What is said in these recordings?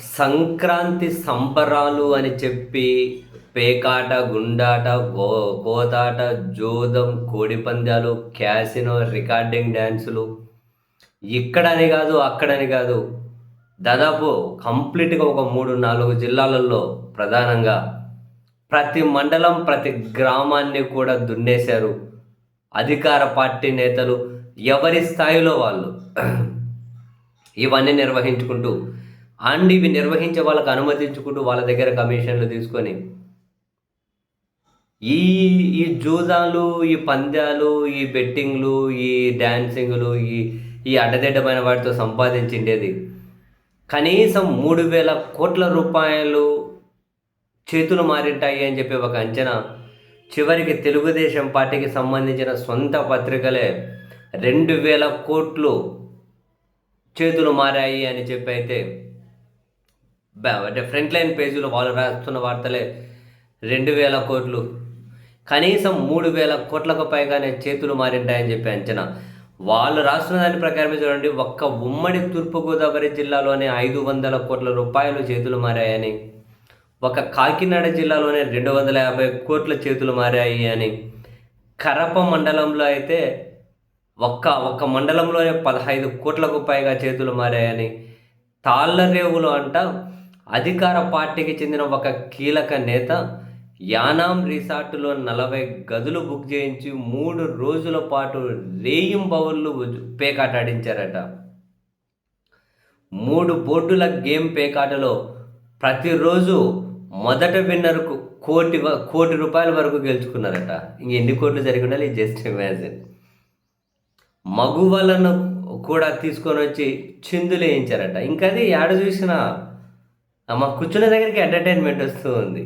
సంక్రాంతి సంబరాలు అని చెప్పి పేకాట గుండాట గో కోతాట జోదం కోడిపందాలు క్యాసినో రికార్డింగ్ డ్యాన్సులు. ఇక్కడని కాదు అక్కడని కాదు. దాదాపు కంప్లీట్గా ఒక మూడు నాలుగు జిల్లాలలో ప్రధానంగా ప్రతి మండలం ప్రతి గ్రామాన్ని కూడా దున్నేశారు అధికార పార్టీ నేతలు. ఎవరి స్థాయిలో వాళ్ళు? ఇవన్నీ నిర్వహించుకుంటూ అండ్ ఇవి నిర్వహించే వాళ్ళకి అనుమతించుకుంటూ వాళ్ళ దగ్గర కమిషన్లు తీసుకొని ఈ ఈ జూదాలు ఈ పంద్యాలు ఈ బెట్టింగ్లు ఈ డ్యాన్సింగ్లు ఈ ఈ అడ్డదిడ్డమైన వాటితో సంపాదించిండేది. కనీసం మూడు వేల కోట్ల రూపాయలు చేతులు మారింటాయి అని చెప్పి ఒక అంచనా చివరికి తెలుగుదేశం పార్టీకి సంబంధించిన సొంత పత్రికలే రెండు వేల కోట్లు చేతులు మారాయి అని చెప్పి అయితే అంటే ఫ్రంట్ లైన్ పేజీలో వాళ్ళు రాస్తున్న వార్తలే రెండు వేల కోట్లు. కనీసం మూడు వేల కోట్లకు పైగానే చేతులు మారింటాయని చెప్పి అంచనా. వాళ్ళు రాస్తున్న దాని ప్రకారమే చూడండి ఒక్క ఉమ్మడి తూర్పుగోదావరి జిల్లాలోనే ఐదు వందల కోట్ల రూపాయలు చేతులు మారాయని ఒక కాకినాడ జిల్లాలోనే రెండు వందల యాభై కోట్ల చేతులు మారాయి అని. కరప మండలంలో అయితే ఒక్క ఒక్క మండలంలోనే పదహైదు కోట్లకు పైగా చేతులు మారాయని. తాళ్ళరేవులు అంట అధికార పార్టీకి చెందిన ఒక కీలక నేత యానాం రిసార్టులో నలభై గదులు బుక్ చేయించి మూడు రోజుల పాటు రేయింబవుళ్ళు పేకాటాడించారట. మూడు బోర్డుల గేమ్ పేకాటలో ప్రతిరోజు మొదట విన్నర్కు కోటి వ- కోటి రూపాయల వరకు గెలుచుకున్నారట. ఇంక ఎన్ని కోట్లు జరిగి ఉండాలి జస్ట్ ఇమాజిన్. మగువలను కూడా తీసుకొని వచ్చి చిందులు వేయించారట ఇంకా అది ఏడ చూసినా మా కూర్చున్న దగ్గరికి ఎంటర్టైన్మెంట్ వస్తూ ఉంది.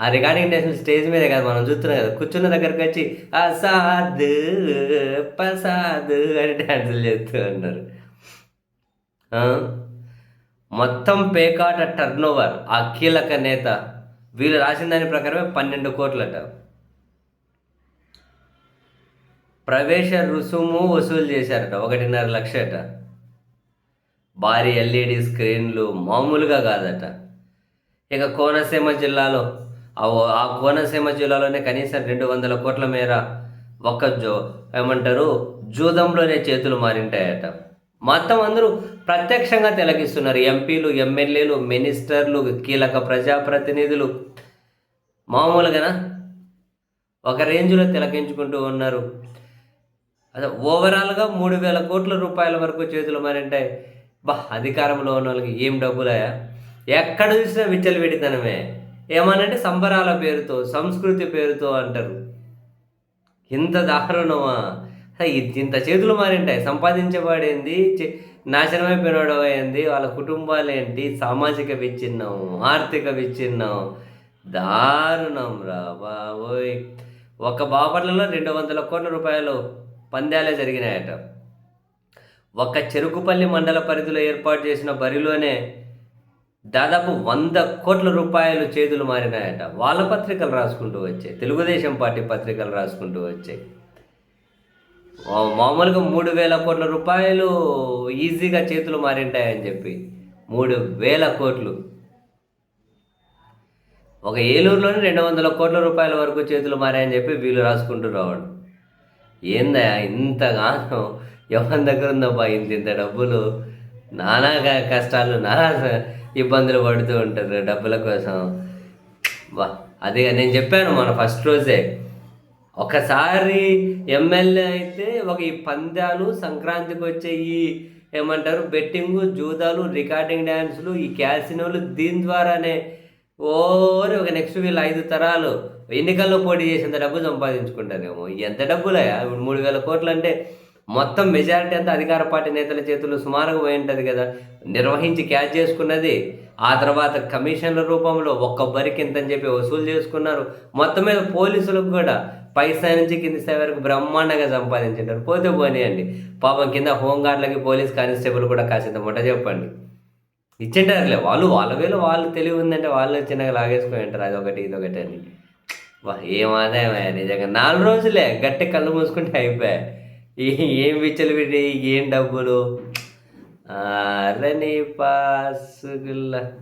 ఆ రికార్డింగ్ నేషన్ స్టేజ్ మీదే కదా మనం చూస్తున్నాం కదా. కూర్చున్న దగ్గరికి వచ్చి అసాద్ పసాద్ అని డ్యాన్సులు చేస్తూ ఉన్నారు. మొత్తం పేకాట టర్న్ ఓవర్ ఆ కీలక నేత. వీళ్ళు రాసిన దాని ప్రకారమే పన్నెండు కోట్లట. ప్రవేశ రుసుము వసూలు చేశారట ఒకటిన్నర లక్షట. భారీ ఎల్ఈడి స్క్రీన్లు మామూలుగా కాదట. ఇక కోనసీమ జిల్లాలో ఆ ఓ- ఆ కోనసీమ జిల్లాలోనే కనీసం రెండు వందల కోట్ల మేర ఒక్క జో ఏమంటారు జూదంలోనే చేతులు మారింటాయట. మొత్తం అందరూ ప్రత్యక్షంగా తిలకిస్తున్నారు. ఎంపీలు ఎమ్మెల్యేలు మినిస్టర్లు కీలక ప్రజాప్రతినిధులు. మామూలుగానా? ఒక రేంజ్లో తిలకించుకుంటూ ఉన్నారు. అదే ఓవరాల్గా మూడు వేల కోట్ల రూపాయల వరకు చేతులు మారింటాయి. బా అధికారంలో ఉన్న వాళ్ళకి ఏం డబ్బులయా? ఎక్కడ చూసినా విచ్చలవిడితనమే ఏమనంటే సంబరాల పేరుతో సంస్కృతి పేరుతో అంటారు. ఇంత దారుణమా? ఇంత చేతులు మారింటాయి. సంపాదించబడింది నాశనమైపోయినడం అయింది వాళ్ళ కుటుంబాలు ఏంటి సామాజిక విచ్ఛిన్నం ఆర్థిక విచ్ఛిన్నం. దారుణం రా బాబోయ్. ఒక బాపట్లలో రెండు వందల కోట్ల రూపాయలు పందాలే జరిగినాయట. ఒక్క చెరుకుపల్లి మండల పరిధిలో ఏర్పాటు చేసిన బరిలోనే దాదాపు వంద కోట్ల రూపాయలు చేతులు మారినాయట. వాళ్ళ పత్రికలు రాసుకుంటూ వచ్చాయి. తెలుగుదేశం పార్టీ పత్రికలు రాసుకుంటూ వచ్చాయి. మామూలుగా మూడు వేల కోట్ల రూపాయలు ఈజీగా చేతులు మారింటాయని చెప్పి మూడు వేల కోట్లు. ఒక ఏలూరులోనే రెండు వందల కోట్ల రూపాయల వరకు చేతులు మారాయని చెప్పి వీళ్ళు రాసుకుంటూ రావడం. ఏందా ఇంతగానో ఎవరి దగ్గర ఉందబ్బా ఇంత ఇంత డబ్బులు? నానా క- కష్టాలు నానా ఇబ్బందులు పడుతూ ఉంటారు డబ్బుల కోసం. వా అదే నేను చెప్పాను మన ఫస్ట్ రోజే. ఒకసారి ఎమ్మెల్యే అయితే ఒక ఈ పందాలు సంక్రాంతికి వచ్చే ఈ ఏమంటారు బెట్టింగు జూదాలు రికార్డింగ్ డ్యాన్సులు ఈ క్యాసినోలు దీని ద్వారానే ఓరి ఒక నెక్స్ట్ వీళ్ళు ఐదు తరాలు ఎన్నికల్లో పోటీ చేసేంత డబ్బు సంపాదించుకుంటారేమో. ఎంత డబ్బులయా మూడు వేల కోట్లు అంటే మొత్తం మెజారిటీ అంతా అధికార పార్టీ నేతల చేతుల్లో సుమారుగా పోయి ఉంటుంది కదా. నిర్వహించి క్యాచ్ చేసుకున్నది ఆ తర్వాత కమిషన్ల రూపంలో ఒక్క బరికి ఇంతని చెప్పి వసూలు చేసుకున్నారు. మొత్తం మీద పోలీసులకు కూడా పై స్థాయి నుంచి కింది స్థాయి వరకు బ్రహ్మాండంగా సంపాదించారు పోతే పోనీయండి. పాపం కింద హోంగార్డ్లకి పోలీస్ కానిస్టేబుల్ కూడా కాసింత ముట్ట చెప్పండి. ఇచ్చింటారులే. వాళ్ళు వాళ్ళ వేలు వాళ్ళు తెలివి ఉందంటే వాళ్ళు చిన్నగా లాగేసుకొని ఉంటారు. అదొకటి ఇదొకటి అని. వా ఏం ఆదాయం నిజంగా. నాలుగు రోజులే గట్టి కళ్ళు మూసుకుంటే అయిపోయాయి ఏం విచ్చలు పెట్టి ఏం డబ్బులు? అరని పాసుగుల్లా.